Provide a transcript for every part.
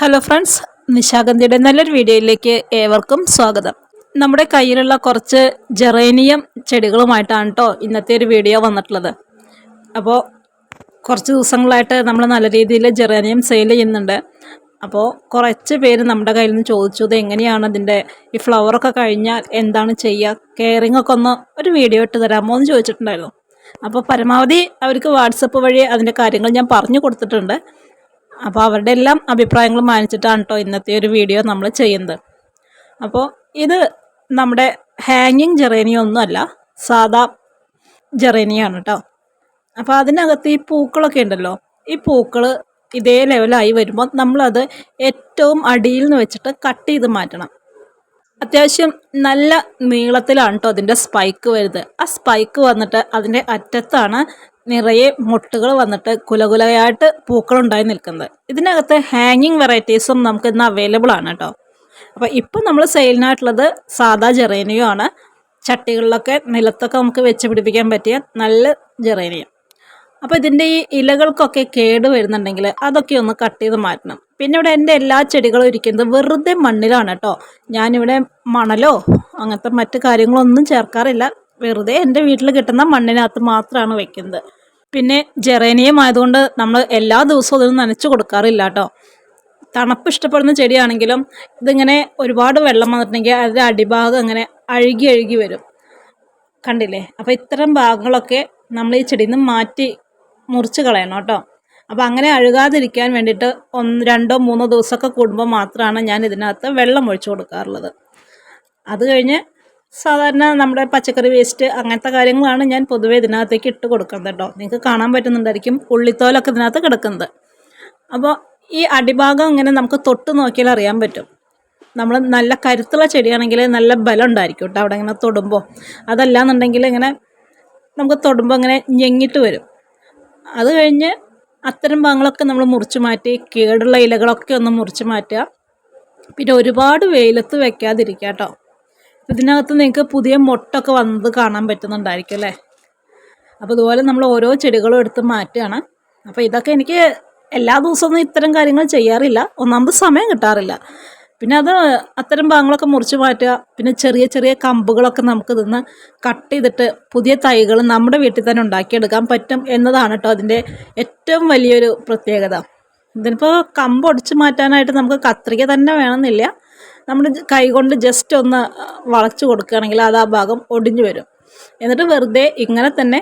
Hello friends നിശാഗന്ധിയുടെ നല്ലൊരു വീഡിയോയിലേക്ക് ഏവർക്കും സ്വാഗതം. നമ്മുടെ കയ്യിലുള്ള കുറച്ച് ജെറേനിയം ചെടികളുമായിട്ടാണ് കേട്ടോ ഇന്നത്തെ ഒരു വീഡിയോ വന്നിട്ടുള്ളത്. അപ്പോൾ കുറച്ച് ദിവസങ്ങളായിട്ട് നമ്മൾ നല്ല രീതിയിൽ ജെറേനിയം സെയിൽ ചെയ്യുന്നുണ്ട്. അപ്പോൾ കുറച്ച് പേര് നമ്മുടെ കയ്യിൽ നിന്ന് ചോദിച്ചു ഇത് എങ്ങനെയാണ് അതിന്റെ ഈ ഫ്ലവറൊക്കെ കഴിഞ്ഞാൽ എന്താണ് ചെയ്യുക? കെയറിംഗ് ഒക്കെ ഒന്ന് ഒരു വീഡിയോ ഇട്ട് തരാമോ? എന്ന് ചോദിച്ചിട്ടുണ്ടായിരുന്നു. അപ്പോൾ പരമാവധി അവർക്ക് വാട്സപ്പ് വഴി അതിന്റെ കാര്യങ്ങൾ ഞാൻ പറഞ്ഞു കൊടുത്തിട്ടുണ്ട്. അപ്പോൾ അവരുടെ എല്ലാം അഭിപ്രായങ്ങൾ മാനിച്ചിട്ടാണ് കേട്ടോ ഇന്നത്തെ ഒരു വീഡിയോ നമ്മൾ ചെയ്യുന്നത്. അപ്പോൾ ഇത് നമ്മുടെ ഹാങ്ങിങ് ജെറേനിയ ഒന്നുമല്ല സാധാ ജെറേനിയാണ് കേട്ടോ അപ്പോൾ അതിനകത്ത് ഈ പൂക്കളൊക്കെ ഉണ്ടല്ലോ ഈ പൂക്കൾ ഇതേ ലെവലായി വരുമ്പോൾ നമ്മളത് ഏറ്റവും അടിയിൽ നിന്ന് വെച്ചിട്ട് കട്ട് ചെയ്ത് മാറ്റണം. അത്യാവശ്യം നല്ല നീളത്തിലാണ് കേട്ടോ അതിന്റെ സ്പൈക്ക് വരുന്നത്. ആ സ്പൈക്ക് വന്നിട്ട് അതിന്റെ അറ്റത്താണ് നിറയെ മുട്ടുകൾ വന്നിട്ട് കുലകുലയായിട്ട് പൂക്കളുണ്ടായി നിൽക്കുന്നത്. ഇതിനകത്ത് ഹാങ്ങിങ് വെറൈറ്റീസും നമുക്ക് ഇന്ന് അവൈലബിൾ ആണ് കേട്ടോ. അപ്പോൾ ഇപ്പം നമ്മൾ സെയിലിനായിട്ടുള്ളത് സാധാ ജെറേനിയോ ആണ് ചട്ടികളിലൊക്കെ നിലത്തൊക്കെ നമുക്ക് വെച്ച് പിടിപ്പിക്കാൻ പറ്റിയ നല്ല ജെറേനിയം. അപ്പോൾ ഇതിന്റെ ഈ ഇലകൾക്കൊക്കെ കേട് വരുന്നുണ്ടെങ്കിൽ അതൊക്കെ ഒന്ന് കട്ട് ചെയ്ത് മാറ്റണം. പിന്നെ ഇവിടെ എന്റെ എല്ലാ ചെടികളും ഇരിക്കുന്നത് വെറുതെ മണ്ണിലാണ് കേട്ടോ. ഞാനിവിടെ മണലോ അങ്ങനത്തെ മറ്റു കാര്യങ്ങളൊന്നും ചേർക്കാറില്ല. വെറുതെ എന്റെ വീട്ടിൽ കിട്ടുന്ന മണ്ണിനകത്ത് മാത്രമാണ് വെക്കുന്നത്. പിന്നെ ജെറേനിയം ആയതുകൊണ്ട് നമ്മൾ എല്ലാ ദിവസവും അതൊന്നും നനച്ച് കൊടുക്കാറില്ല കേട്ടോ. തണുപ്പ് ഇഷ്ടപ്പെടുന്ന ചെടിയാണെങ്കിലും ഇതിങ്ങനെ ഒരുപാട് വെള്ളം വന്നിട്ടുണ്ടെങ്കിൽ അതിന്റെ അടിഭാഗം അങ്ങനെ അഴുകി അഴുകി വരും. കണ്ടില്ലേ? അപ്പോൾ ഇത്തരം ഭാഗങ്ങളൊക്കെ നമ്മൾ ഈ ചെടിയിൽ നിന്ന് മാറ്റി മുറിച്ച് കളയണം കേട്ടോ. അപ്പോൾ അങ്ങനെ അഴുകാതിരിക്കാൻ വേണ്ടിയിട്ട് ഒന്ന് രണ്ടോ മൂന്നോ ദിവസമൊക്കെ കൂടുമ്പോൾ മാത്രമാണ് ഞാൻ ഇതിനകത്ത് വെള്ളം ഒഴിച്ചു കൊടുക്കാറുള്ളത്. അത് കഴിഞ്ഞ് സാധാരണ നമ്മുടെ പച്ചക്കറി വേസ്റ്റ് അങ്ങനത്തെ കാര്യങ്ങളാണ് ഞാൻ പൊതുവെ ഇതിനകത്തേക്ക് ഇട്ട് കൊടുക്കുന്നത് കേട്ടോ നിങ്ങൾക്ക് കാണാൻ പറ്റുന്നുണ്ടായിരിക്കും ഉള്ളിത്തോലൊക്കെ ഇതിനകത്ത് കിടക്കുന്നത്. അപ്പോൾ ഈ അടിഭാഗം ഇങ്ങനെ നമുക്ക് തൊട്ട് നോക്കിയാൽ അറിയാൻ പറ്റും. നമ്മൾ നല്ല കരുത്തുള്ള ചെടിയാണെങ്കിൽ നല്ല ബലം ഉണ്ടായിരിക്കും കേട്ടോ അവിടെ ഇങ്ങനെ തൊടുമ്പോൾ. അതല്ലാന്നുണ്ടെങ്കിൽ ഇങ്ങനെ നമുക്ക് തൊടുമ്പോൾ ഇങ്ങനെ ഞെങ്ങിട്ട് വരും. അത് കഴിഞ്ഞ് അത്തരം ഭാഗങ്ങളൊക്കെ നമ്മൾ മുറിച്ച് മാറ്റി കേടുള്ള ഇലകളൊക്കെ ഒന്ന് മുറിച്ച് മാറ്റുക. പിന്നെ ഒരുപാട് വെയിലത്ത് വെക്കാതിരിക്കുക കേട്ടോ ഇതിനകത്ത് നിങ്ങൾക്ക് പുതിയ മൊട്ടൊക്കെ വന്നത് കാണാൻ പറ്റുന്നുണ്ടായിരിക്കും അല്ലേ? അപ്പോൾ ഇതുപോലെ നമ്മൾ ഓരോ ചെടികളും എടുത്ത് മാറ്റുകയാണ്. അപ്പോൾ ഇതൊക്കെ എനിക്ക് എല്ലാ ദിവസവും ഇത്തരം കാര്യങ്ങൾ ചെയ്യാറില്ല. ഒന്നാമത് സമയം കിട്ടാറില്ല. പിന്നെ അത് അത്തരം ഭാഗങ്ങളൊക്കെ മുറിച്ച് മാറ്റുക പിന്നെ ചെറിയ ചെറിയ കമ്പുകളൊക്കെ നമുക്ക് നിന്ന് കട്ട് ചെയ്തിട്ട് പുതിയ തൈകൾ നമ്മുടെ വീട്ടിൽ തന്നെ ഉണ്ടാക്കിയെടുക്കാൻ പറ്റും എന്നതാണ് കേട്ടോ അതിന്റെ ഏറ്റവും വലിയൊരു പ്രത്യേകത. ഇതിനിപ്പോൾ കമ്പ് ഒടിച്ച് മാറ്റാനായിട്ട് നമുക്ക് കത്രിക തന്നെ വേണമെന്നില്ല. നമ്മൾ കൈകൊണ്ട് ജസ്റ്റ് ഒന്ന് വളച്ച് കൊടുക്കുകയാണെങ്കിൽ അത് ആ ഭാഗം ഒടിഞ്ഞു വരും. എന്നിട്ട് വെറുതെ ഇങ്ങനെ തന്നെ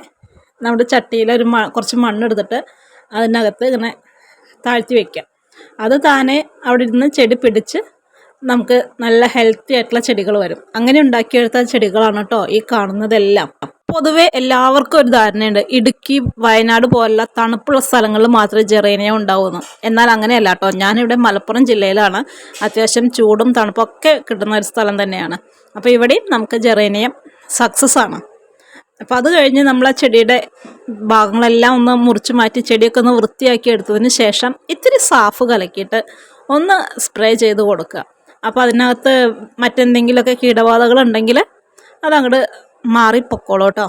നമ്മുടെ ചട്ടിയിൽ ഒരു മ കുറച്ച് മണ്ണെടുത്തിട്ട് അതിനകത്ത് ഇങ്ങനെ താഴ്ത്തി വയ്ക്കാം അത് താനെ അവിടെ ഇരുന്ന് ചെടി പിടിച്ച് നമുക്ക് നല്ല ഹെൽത്തി ആയിട്ടുള്ള ചെടികൾ വരും. അങ്ങനെ ഉണ്ടാക്കിയെടുത്ത ചെടികളാണ് കേട്ടോ ഈ കാണുന്നതെല്ലാം. പൊതുവെ എല്ലാവർക്കും ഒരു ധാരണയുണ്ട്. ഇടുക്കി വയനാട് പോലുള്ള തണുപ്പുള്ള സ്ഥലങ്ങളിൽ മാത്രമേ ജെറേനിയ ഉണ്ടാവുന്നു എന്നാൽ അങ്ങനെയല്ല കേട്ടോ ഞാനിവിടെ മലപ്പുറം ജില്ലയിലാണ്. അത്യാവശ്യം ചൂടും തണുപ്പൊക്കെ കിട്ടുന്ന ഒരു സ്ഥലം തന്നെയാണ്. അപ്പോൾ ഇവിടെയും നമുക്ക് ജെറേനിയം സക്സസ് ആണ്. അപ്പോൾ അത് കഴിഞ്ഞ് നമ്മൾ ആ ചെടിയുടെ ഭാഗങ്ങളെല്ലാം ഒന്ന് മുറിച്ച് മാറ്റി ചെടിയൊക്കെ ഒന്ന് വൃത്തിയാക്കി എടുത്തതിന് ശേഷം ഇത്തിരി സാഫ് കലക്കിയിട്ട് ഒന്ന് സ്പ്രേ ചെയ്ത് കൊടുക്കുക. അപ്പോൾ അതിനകത്ത് മറ്റെന്തെങ്കിലുമൊക്കെ കീടബാധകൾ ഉണ്ടെങ്കിൽ അതങ്ങോട്ട് മാറി പൊക്കോളൂ കേട്ടോ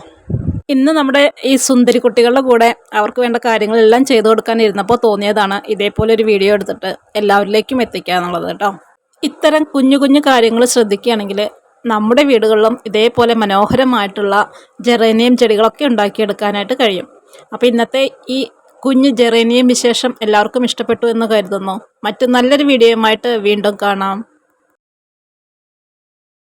ഇന്ന് നമ്മുടെ ഈ സുന്ദരി കുട്ടികളുടെ കൂടെ അവർക്ക് വേണ്ട കാര്യങ്ങളെല്ലാം ചെയ്തു കൊടുക്കാനിരുന്നപ്പോൾ തോന്നിയതാണ് ഇതേപോലെ ഒരു വീഡിയോ എടുത്തിട്ട് എല്ലാവരിലേക്കും എത്തിക്കുക എന്നുള്ളത് കേട്ടോ ഇത്തരം കുഞ്ഞു കുഞ്ഞു കാര്യങ്ങൾ ശ്രദ്ധിക്കുകയാണെങ്കിൽ നമ്മുടെ വീടുകളിലും ഇതേപോലെ മനോഹരമായിട്ടുള്ള ജെറേനിയം ചെടികളൊക്കെ ഉണ്ടാക്കിയെടുക്കാനായിട്ട് കഴിയും. അപ്പോൾ ഇന്നത്തെ ഈ കുഞ്ഞ് ജെറേനിയം വിശേഷം എല്ലാവർക്കും ഇഷ്ടപ്പെട്ടു എന്ന് കരുതുന്നു. മറ്റു നല്ലൊരു വീഡിയോയുമായിട്ട് വീണ്ടും കാണാം.